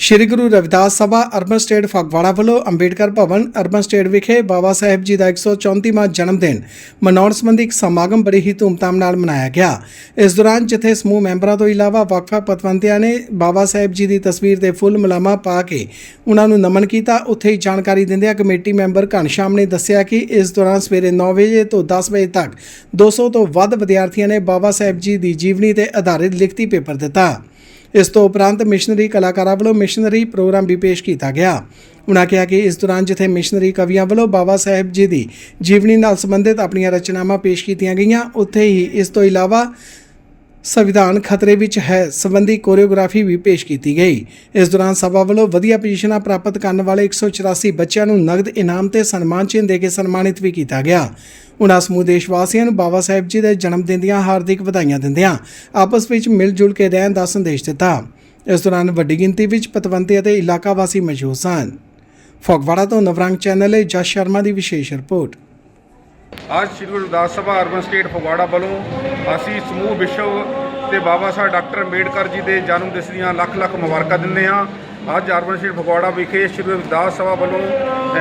ਸ਼੍ਰੀ Guru Ravidas Sabha urban estate Phagwara ਵੱਲੋਂ ਅੰਬੇਡਕਰ ਭਵਨ urban state ਵਿਖੇ ਬਾਬਾ ਸਾਹਿਬ ਜੀ ਦਾ 134ਵਾਂ ਜਨਮ ਦਿਨ ਮਨਾਉਣ ਸੰਬੰਧੀ ਇੱਕ ਸਮਾਗਮ ਬੜੀ ਹੀ ਧੂਮਧਾਮ ਨਾਲ ਮਨਾਇਆ ਗਿਆ। ਇਸ ਦੌਰਾਨ ਜਿੱਥੇ ਸਮੂਹ ਮੈਂਬਰਾਂ ਤੋਂ ਇਲਾਵਾ ਵੱਖ-ਵੱਖ ਪਤਵੰਤਿਆਂ ਨੇ ਬਾਬਾ ਸਾਹਿਬ ਜੀ ਦੀ ਤਸਵੀਰ 'ਤੇ ਫੁੱਲ ਮਲਾਮਾ ਪਾ ਕੇ ਉਹਨਾਂ ਨੂੰ ਨਮਨ ਕੀਤਾ। ਉੱਥੇ ਹੀ ਜਾਣਕਾਰੀ ਦਿੰਦਿਆਂ ਕਮੇਟੀ ਮੈਂਬਰ ਘਨਸ਼ਾਮ ਨੇ ਦੱਸਿਆ ਕਿ ਇਸ ਦੌਰਾਨ ਸਵੇਰੇ 9 ਵਜੇ ਤੋਂ 10 ਵਜੇ ਤੱਕ 200 ਤੋਂ ਵੱਧ ਵਿਦਿਆਰਥੀਆਂ ਨੇ ਬਾਬਾ ਸਾਹਿਬ ਜੀ ਦੀ ਜੀਵਨੀ ਤੇ ਆਧਾਰਿਤ ਲਿਖਤੀ ਪੇਪਰ ਦਿੱਤਾ। ਇਸ ਤੋਂ ਉਪਰੰਤ ਮਿਸ਼ਨਰੀ ਕਲਾਕਾਰਾਂ ਵੱਲੋਂ ਮਿਸ਼ਨਰੀ ਪ੍ਰੋਗਰਾਮ ਵੀ ਪੇਸ਼ ਕੀਤਾ ਗਿਆ। ਉਨ੍ਹਾਂ ਕਿਹਾ ਕਿ ਇਸ ਦੌਰਾਨ ਜਿੱਥੇ ਮਿਸ਼ਨਰੀ ਕਵੀਆਂ ਵੱਲੋਂ ਬਾਬਾ ਸਾਹਿਬ ਜੀ ਦੀ ਜੀਵਨੀ ਨਾਲ ਸੰਬੰਧਿਤ ਆਪਣੀਆਂ ਰਚਨਾਵਾਂ ਪੇਸ਼ ਕੀਤੀਆਂ ਗਈਆਂ, ਉੱਥੇ ਹੀ ਇਸ ਤੋਂ ਇਲਾਵਾ ਸੰਵਿਧਾਨ ਖਤਰੇ ਵਿੱਚ ਹੈ ਸੰਬੰਧੀ ਕੋਰੀਓਗ੍ਰਾਫੀ ਵੀ ਪੇਸ਼ ਕੀਤੀ ਗਈ। ਇਸ ਦੌਰਾਨ ਸਭਾ ਵੱਲੋਂ ਵਧੀਆ ਪੋਜੀਸ਼ਨਾਂ ਪ੍ਰਾਪਤ ਕਰਨ ਵਾਲੇ 184 ਬੱਚਿਆਂ ਨੂੰ ਨਗਦ ਇਨਾਮ ਤੇ ਸਨਮਾਨ ਚਿੰਨ੍ਹ ਦੇ ਕੇ ਸਨਮਾਨਿਤ ਵੀ ਕੀਤਾ ਗਿਆ। ਉਹਨਾਂ ਸਮੂਹ ਦੇਸ਼ ਵਾਸੀਆਂ ਨੂੰ ਬਾਬਾ ਸਾਹਿਬ ਜੀ ਦੇ ਜਨਮ ਦਿਨ ਦੀਆਂ ਹਾਰਦਿਕ ਵਧਾਈਆਂ ਦਿੰਦਿਆਂ ਆਪਸ ਵਿੱਚ ਮਿਲ ਜੁਲ ਕੇ ਰਹਿਣ ਦਾ ਸੰਦੇਸ਼ ਦਿੱਤਾ। ਇਸ ਦੌਰਾਨ ਵੱਡੀ ਗਿਣਤੀ ਵਿੱਚ ਪਤਵੰਤੇ ਅਤੇ ਇਲਾਕਾ ਵਾਸੀ ਮੌਜੂਦ ਸਨ। ਫੋਗਵਾੜਾ ਤੋਂ ਨਵਰੰਗ ਚੈਨਲ ਲਈ ਜਸ ਸ਼ਰਮਾ ਦੀ ਵਿਸ਼ੇਸ਼ ਰਿਪੋਰਟ। ਅੱਜ ਸ਼੍ਰੀ ਗੁਰੂ ਰਵਿਦਾਸ ਸਭਾ ਅਰਬਨ ਸਟੇਟ ਫਗਵਾੜਾ ਵੱਲੋਂ ਅਸੀਂ ਸਮੂਹ ਵਿਸ਼ਵ ਤੇ ਬਾਬਾ ਸਾਹਿਬ ਡਾਕਟਰ ਅੰਬੇਡਕਰ ਜੀ ਦੇ ਜਨਮ ਦਿਵਸ ਦੀਆਂ ਲੱਖ ਲੱਖ ਮੁਬਾਰਕਾਂ ਦਿੰਦੇ ਹਾਂ। ਅੱਜ ਅਰਬਨ ਸਟੇਟ ਫਗਵਾੜਾ ਵਿਖੇ ਸ਼੍ਰੀ ਗੁਰੂ ਰਵਿਦਾਸ ਸਭਾ ਵੱਲੋਂ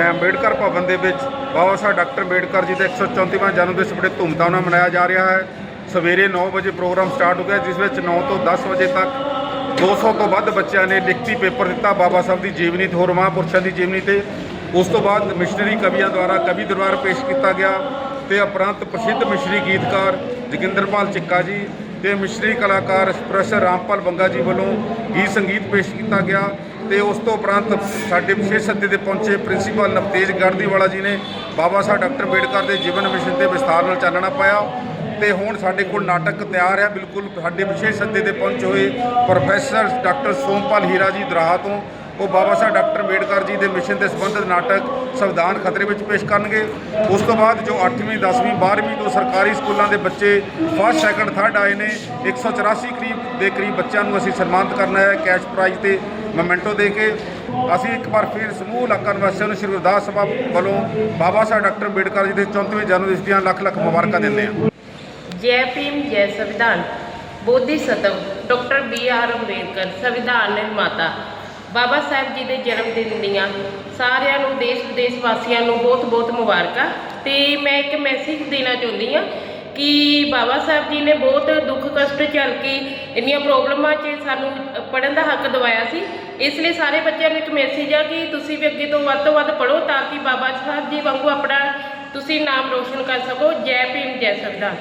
ਅੰਬੇਡਕਰ ਭਵਨ ਦੇ ਵਿੱਚ ਬਾਬਾ ਸਾਹਿਬ ਡਾਕਟਰ ਅੰਬੇਡਕਰ ਜੀ ਦਾ 134ਵਾਂ ਜਨਮ ਦਿਵਸ ਬੜੇ ਧੂਮਧਾਮ ਨਾਲ ਮਨਾਇਆ ਜਾ ਰਿਹਾ ਹੈ। ਸਵੇਰੇ 9 ਵਜੇ ਪ੍ਰੋਗਰਾਮ ਸਟਾਰਟ ਹੋ ਗਿਆ, ਜਿਸ ਵਿੱਚ 9 ਤੋਂ 10 ਵਜੇ ਤੱਕ 200 ਤੋਂ ਵੱਧ ਬੱਚਿਆਂ ਨੇ ਲਿਖਤੀ ਪੇਪਰ ਦਿੱਤਾ। ਬਾਬਾ ਸਾਹਿਬ ਦੀ ਜੀਵਨੀ ਤੇ ਹੋਰ ਮਹਾਂਪੁਰਸ਼ਾਂ ਦੀ ਜੀਵਨੀ ਤੇ। ਉਸ ਤੋਂ ਬਾਅਦ ਮਿਸ਼ਨਰੀ ਕਵੀਆਂ ਦੁਆਰਾ ਕਵੀ ਦਰਬਾਰ ਪੇਸ਼ ਕੀਤਾ ਗਿਆ। ਤੇ ਉਪਰੰਤ ਪ੍ਰਸਿੱਧ ਮਿਸ਼ਰੀ ਗੀਤਕਾਰ ਜੋਗਿੰਦਰਪਾਲ ਚਿੱਕਾ ਜੀ ਤੇ ਮਿਸ਼ਰੀ ਕਲਾਕਾਰ ਪ੍ਰੋਫੈਸਰ ਰਾਮਪਾਲ ਬੰਗਾ ਜੀ ਵੱਲੋਂ ਗੀਤ ਸੰਗੀਤ ਪੇਸ਼ ਕੀਤਾ ਗਿਆ ਤੇ ਉਸ ਤੋਂ ਉਪਰੰਤ ਸਾਡੇ ਵਿਸ਼ੇਸ਼ ਸੱਦੇ ਤੇ ਪਹੁੰਚੇ ਪ੍ਰਿੰਸੀਪਲ ਨਵਤੇਜ ਗੜਦੀਵਾਲਾ ਜੀ ਨੇ ਬਾਬਾ ਸਾਹਿਬ ਡਾਕਟਰ ਅੰਬੇਡਕਰ ਦੇ ਜੀਵਨ ਮਿਸ਼ਨ ਤੇ ਵਿਸਥਾਰ ਨਾਲ ਚਾਨਣਾ ਪਾਇਆ ਤੇ ਹੁਣ ਸਾਡੇ ਕੋਲ ਨਾਟਕ ਤਿਆਰ ਹੈ। ਬਿਲਕੁਲ ਸਾਡੇ ਵਿਸ਼ੇਸ਼ ਸੱਦੇ ਤੇ ਪਹੁੰਚੇ ਹੋਏ ਪ੍ਰੋਫੈਸਰ ਡਾਕਟਰ ਸੋਮਪਾਲ ਹੀਰਾ ਜੀ ਦਰਾਹਾ ਤੋਂ ਉਹ ਬਾਬਾ ਸਾਹਿਬ ਡਾਕਟਰ ਅੰਬੇਡਕਰ ਜੀ ਦੇ ਮਿਸ਼ਨ ਦੇ ਸੰਬੰਧਿਤ ਨਾਟਕ ਸੰਵਿਧਾਨ ਖਤਰੇ ਵਿੱਚ ਪੇਸ਼ ਕਰਨਗੇ। ਉਸ ਤੋਂ ਬਾਅਦ ਜੋ 8ਵੀਂ 10ਵੀਂ 12ਵੀਂ ਤੋਂ ਸਰਕਾਰੀ ਸਕੂਲਾਂ ਦੇ ਬੱਚੇ ਫਸਟ ਸੈਕੰਡ ਥਰਡ ਆਏ ਨੇ 184 ਕਰੀਬ ਦੇ ਕਰੀਬ ਬੱਚਿਆਂ ਨੂੰ ਅਸੀਂ ਸਨਮਾਨਿਤ ਕਰਨਾ ਹੈ ਕੈਸ਼ ਪ੍ਰਾਈਜ਼ ਤੇ ਮੋਮੈਂਟੋ ਦੇ ਕੇ। ਅਸੀਂ ਇੱਕ ਵਾਰ ਫਿਰ ਸਮੂਹ ਇਲਾਕਾ ਨਿਵਾਸੀਆਂ ਨੂੰ ਸ਼੍ਰੀ ਗੁਰਦਾਸ ਸਭਾ ਵੱਲੋਂ ਬਾਬਾ ਸਾਹਿਬ ਡਾਕਟਰ ਅੰਬੇਡਕਰ ਜੀ ਦੇ 34ਵੇਂ ਜਨਮ ਦਿਨ ਦੀਆਂ ਲੱਖ ਲੱਖ ਮੁਬਾਰਕਾਂ ਦਿੰਦੇ ਹਾਂ। ਜੈ ਪ੍ਰੀਮ ਜੈ ਸੰਵਿਧਾਨ। Bodhisattva, doctor B R Ambedkar, ਸੰਵਿਧਾਨ ਨਿਰਮਾਤਾ। ਬਾਬਾ ਸਾਹਿਬ ਜੀ ਦੇ ਜਨਮ ਦਿਨ ਦੀਆਂ ਸਾਰਿਆਂ ਨੂੰ, ਦੇਸ਼ ਵਿਦੇਸ਼ ਵਾਸੀਆਂ ਨੂੰ ਬਹੁਤ-ਬਹੁਤ ਮੁਬਾਰਕਾਂ। ਤੇ ਮੈਂ ਇੱਕ ਮੈਸੇਜ ਦੇਣਾ ਚਾਹੁੰਦੀ ਹਾਂ ਕਿ ਬਾਬਾ ਸਾਹਿਬ ਜੀ ਨੇ ਬਹੁਤ ਦੁੱਖ ਕਸ਼ਟ ਝੱਲ ਕੇ ਇੰਨੀਆਂ ਪ੍ਰੋਬਲਮਾਂ 'ਚ ਸਾਨੂੰ ਪੜ੍ਹਨ ਦਾ ਹੱਕ ਦਿਵਾਇਆ ਸੀ। ਇਸ ਲਈ ਸਾਰੇ ਬੱਚਿਆਂ ਨੂੰ ਇੱਕ ਮੈਸੇਜ ਆ ਕਿ ਤੁਸੀਂ ਵੀ ਅੱਗੇ ਤੋਂ ਵੱਧ ਤੋਂ ਵੱਧ ਪੜ੍ਹੋ ਤਾਂ ਕਿ ਬਾਬਾ ਸਾਹਿਬ ਜੀ ਵਾਂਗੂ ਆਪਣਾ ਤੁਸੀਂ ਨਾਮ ਰੋਸ਼ਨ ਕਰ ਸਕੋ। ਜੈ ਭੀਮ, ਜੈ ਸਰਦਾਰ।